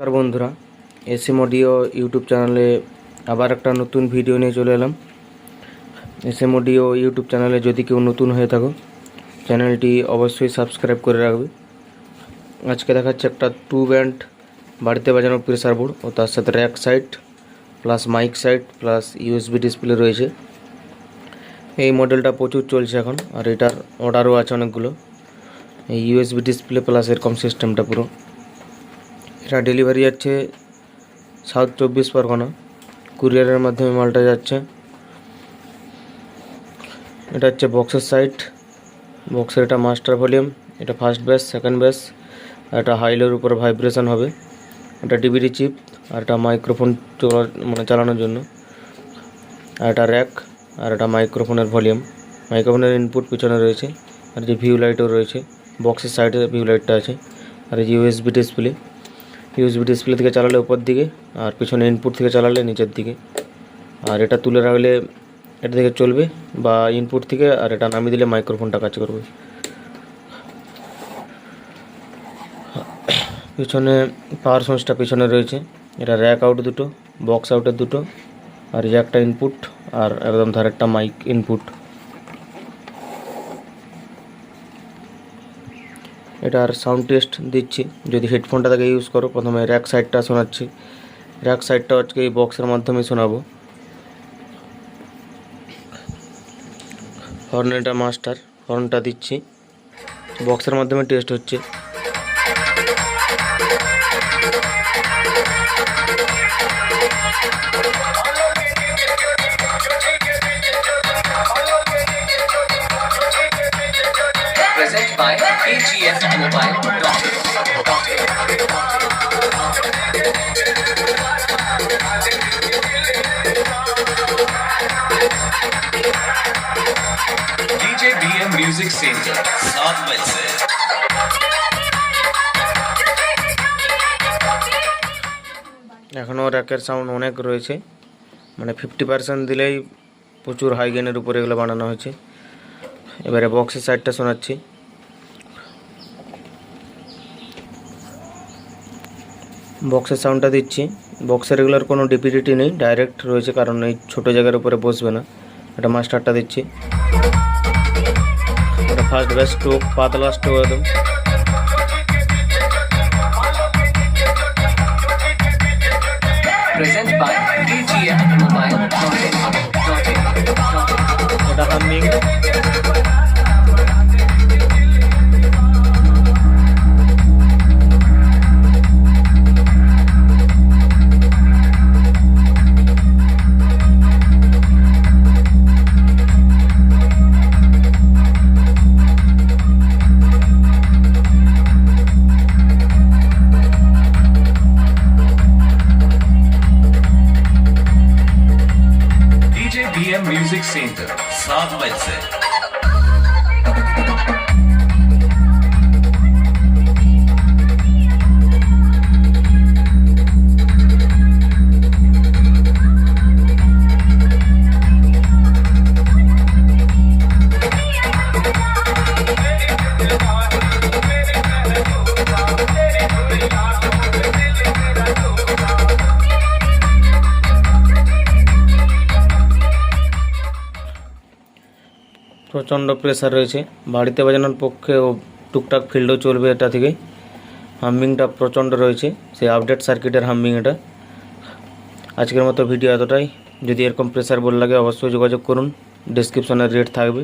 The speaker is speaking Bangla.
নমস্কার বন্ধুরা এসএম অডিও ইউটিউব চ্যানেলে আবার একটা নতুন ভিডিও নিয়ে চলে এলাম। এসএম অডিও ইউটিউব চ্যানেলে যদি কেউ নতুন হয়ে থাকো, চ্যানেলটি অবশ্যই সাবস্ক্রাইব করে রাখবে। আজকে দেখাচ্ছে একটা টু ব্যান্ড বাড়িতে বাজানো প্রেসার বোর্ড ও তার সাথে rack side plus mic side plus USB display রয়েছে। এই মডেলটা প্রচুর চলছে এখন আর এটার অর্ডারও আছে অনেকগুলো। এই ইউএসবি ডিসপ্লে প্লাস এরকম সিস্টেমটা পুরো। এটা ডেলিভারি যাচ্ছে সাউথ চব্বিশ পরগনা। কুরিয়ারের মাধ্যমে মালটা যাচ্ছে। এটা হচ্ছে বক্সের সাইড বক্সের এটা মাস্টার ভলিউম এটা ফার্স্ট ব্যাস সেকেন্ড ব্যাস এটা হাইলোর উপর ভাইব্রেশন হবে। এটা ডিভিডি চিপ আর এটা মাইক্রোফোন মানে চালানোর জন্য। আর এটা র্যাক আর এটা মাইক্রোফোনের ভলিউম মাইক্রোফোনের ইনপুট পিছনে রয়েছে। আর যে ভিউ লাইটও রয়েছে বক্সের সাইডে ভিউ লাইটটা আছে। আর ইউএসবি ডিসপ্লে ইউএসবি ডিসপ্লে থেকে চালালে উপর দিকে আর পিছনে ইনপুট থেকে চালালে নিচের দিকে। আর এটা তুলে রাখলে এটা থেকে চলবে বা ইনপুট থেকে আর এটা নামিয়ে দিলে মাইক্রোফোনটা কাজ করবে। পিছনে পাওয়ার সোর্সটা পিছনে রয়েছে। এটা র্যাক আউট দুটো বক্স আউটের দুটো, আর একটা ইনপুট আর একদম ধারেরটা মাইক ইনপুট এটার সাউন্ড টেস্ট দিচ্ছি। যদি হেডফোনটা থেকে ইউজ করো, প্রথমে র্যাক সাইডটা শোনাচ্ছি। র্যাক সাইডটা আজকে এই বক্সের মাধ্যমে শোনাবো। হর্ন এটা মাস্টার হর্নটা দিচ্ছি। বক্সের মাধ্যমে টেস্ট হচ্ছে। এখনও র্যাকের সাউন্ড অনেক রয়েছে। মানে ফিফটি পার্সেন্ট দিলেই প্রচুর হাই গেনের উপরে এগুলো বানানো হয়েছে। এবারে বক্সের সাইডটা শোনাচ্ছি। বক্সের সাউন্ডটা দিচ্ছি। বক্সের এগুলোর কোনো ডিপিডিটি নেই ডাইরেক্ট রয়েছে কারণ এই ছোটো জায়গার উপরে বসবে না। এটা মাস্টারটা দিচ্ছি। এটা ফার্স্ট ব্যাস স্ট্রোক পাতলা স্ট্রোক একদম. এটা হামিং প্রচণ্ড প্রেসার রয়েছে। বাড়িতে বাজানোর পক্ষে ও টুকটাক ফিল্ডও চলবে এটা থেকে হাম্মিংটা প্রচণ্ড রয়েছে। সেই আপডেট সার্কিটের হাম্মিং এটা। আজকের মতো ভিডিও এতটাই। যদি এরকম প্রেসার বল লাগে, অবশ্যই যোগাযোগ করুন। ডিসক্রিপশনের রেট থাকবে।